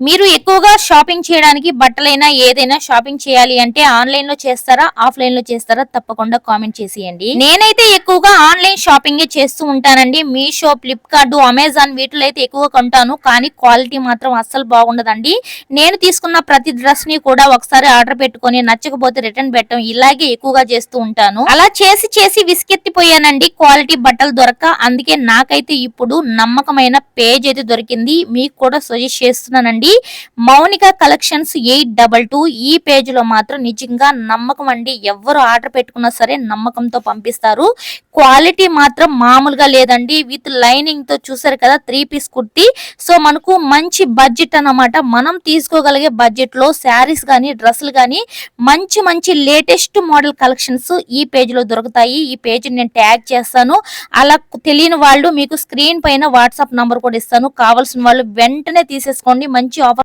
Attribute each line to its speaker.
Speaker 1: మీరు ఎక్కువగా షాపింగ్ చేయడానికి బట్టలైనా ఏదైనా షాపింగ్ చేయాలి అంటే ఆన్లైన్లో చేస్తారా ఆఫ్లైన్లో చేస్తారా తప్పకుండా కామెంట్ చేసేయండి. నేనైతే ఎక్కువగా ఆన్లైన్ షాపింగ్ చేస్తూ ఉంటానండి. మీషో ఫ్లిప్కార్ట్ అమెజాన్ వీటిలో అయితే ఎక్కువగా కొంటాను. కానీ క్వాలిటీ మాత్రం అస్సలు బాగుండదండి. నేను తీసుకున్న ప్రతి డ్రెస్ని కూడా ఒకసారి ఆర్డర్ పెట్టుకొని నచ్చకపోతే రిటర్న్ పెట్టడం ఇలాగే ఎక్కువగా చేస్తూ ఉంటాను. అలా చేసి చేసి విసికెత్తిపోయానండి. క్వాలిటీ బట్టలు దొరక అందుకే నాకైతే ఇప్పుడు నమ్మకమైన పేజ్ అయితే దొరికింది. మీకు కూడా సజెస్ట్ చేస్తున్నానండి. Mounika collections eight double two ఈ పేజ్లో మాత్రం నిజంగా నమ్మకం అండి. ఎవరు ఆర్డర్ పెట్టుకున్నా సరే నమ్మకంతో పంపిస్తారు. క్వాలిటీ మాత్రం మామూలుగా లేదండి. విత్ లైనింగ్తో చూసారు కదా త్రీ పీస్ కుర్తీ. సో మనకు మంచి బడ్జెట్ అన్నమాట. మనం తీసుకోగలిగే బడ్జెట్లో శారీస్ కానీ డ్రెస్సులు కానీ మంచి మంచి లేటెస్ట్ మోడల్ కలెక్షన్స్ ఈ పేజ్లో దొరుకుతాయి. ఈ పేజ్ నేను ట్యాగ్ చేస్తాను. అలా తెలియని వాళ్ళు మీకు స్క్రీన్ పైన వాట్సాప్ నంబర్ కూడా ఇస్తాను. కావాల్సిన వాళ్ళు వెంటనే తీసేసుకోండి. మంచి మంచి ఆఫర్